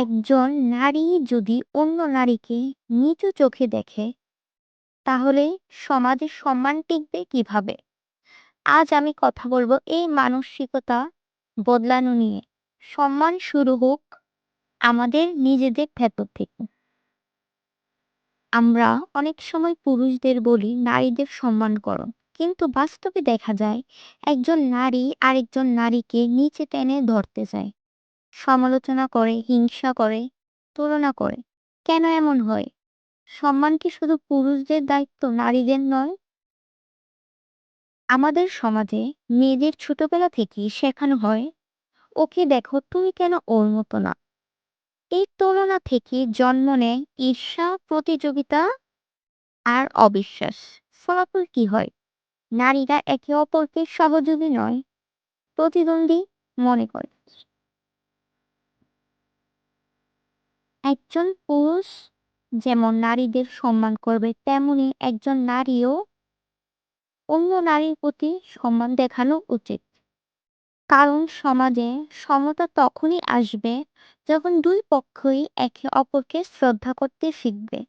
একজন নারী যদি অন্য নারীকে নিচু চোখে দেখে, তাহলে সমাজে সম্মান টিকবে কীভাবে? আজ আমি কথা বলব এই মানসিকতা বদলানো নিয়ে। সম্মান শুরু হোক আমাদের নিজেদের ভেতর থেকে। আমরা অনেক সময় পুরুষদের বলি, নারীদের সম্মান করো। কিন্তু বাস্তবে দেখা যায়, একজন নারী আরেকজন নারীকে নিচে টেনে ধরতে চায়। সমালোচনা করে, হিংসা করে, তুলনা করে। কেন এমন হয়? সম্মান কি শুধু পুরুষদের দায়িত্ব, নারীদের নয়? আমাদের সমাজে মেয়েদের ছোটবেলা থেকেই শেখানো হয়, ওকে দেখো, তুমি কেন ওর মতো না? এই তুলনা থেকে জন্ম নেয় ঈর্ষা, প্রতিযোগিতা আর অবিশ্বাস। ফলাফল কি হয়? নারীরা একে অপরকে সহযোগী নয়, প্রতিদ্বন্দ্বী মনে করে। একজন পুরুষ যেমন নারীদের সম্মান করবে, তেমনি একজন নারীও অন্য নারীর প্রতি সম্মান দেখানো উচিত। কারণ সমাজে সমতা তখনই আসবে যখন দুই পক্ষই একে অপরকে শ্রদ্ধা করতে শিখবে।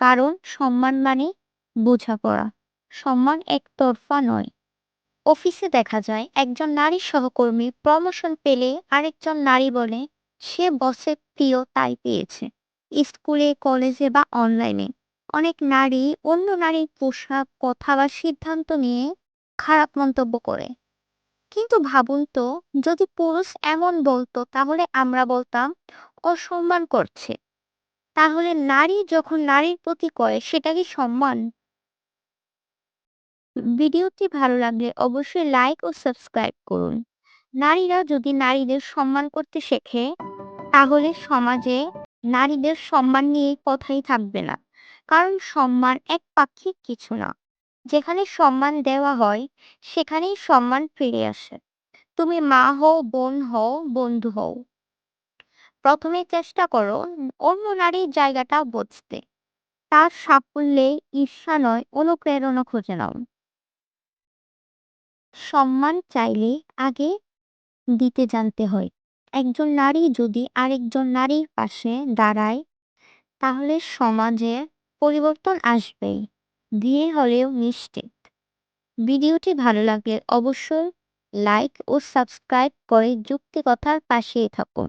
কারণ সম্মান মানে বোঝাপড়া, সম্মান একতরফা নয়। অফিসে দেখা যায়, একজন নারী সহকর্মী প্রমোশন পেলে আরেকজন নারী বলে সে বসের প্রিয় তাই পেয়েছে। স্কুলে, কলেজে বা অনলাইনে। অনেক নারী, অন্য নারীর পোশাক, কথা বা সিদ্ধান্ত নিয়ে খারাপ মন্তব্য করে। কিন্তু ভাবুন তো, যদি পুরুষ এমন বলতো, তাহলে আমরা বলতাম অসম্মান করছে। তাহলে নারী যখন নারীর প্রতি করে, সেটা কি সম্মান? ভিডিওটি ভালো লাগলে অবশ্যই লাইক ও সাবস্ক্রাইব করুন। নারীরা যদি নারীদের সম্মান করতে শেখে তাহলে সমাজে নারীদের সম্মান নিয়ে কথাই থাকবে না। কারণ সম্মান এক পাক্ষিক কিছু না। যেখানে সম্মান দেওয়া হয়, সেখানেই সম্মান ফিরে আসে। তুমি মা হও, বোন হও, বন্ধু হও। প্রথমে চেষ্টা করো অন্য নারীর জায়গাটা বুঝতে। তার সাফল্যে ঈর্ষা নয়, অনুপ্রেরণা খুঁজে নাও। সম্মান চাইলে আগে দিতে জানতে হয়। একজন নারী যদি আরেকজন নারীর পাশে দাঁড়ায়, তাহলে সমাজে পরিবর্তন আসবেই। ধীরে হলেও নিশ্চিত। ভিডিওটি ভালো লাগলে অবশ্যই লাইক ও সাবস্ক্রাইব করে যুক্তি কথার পাশে থাকুন।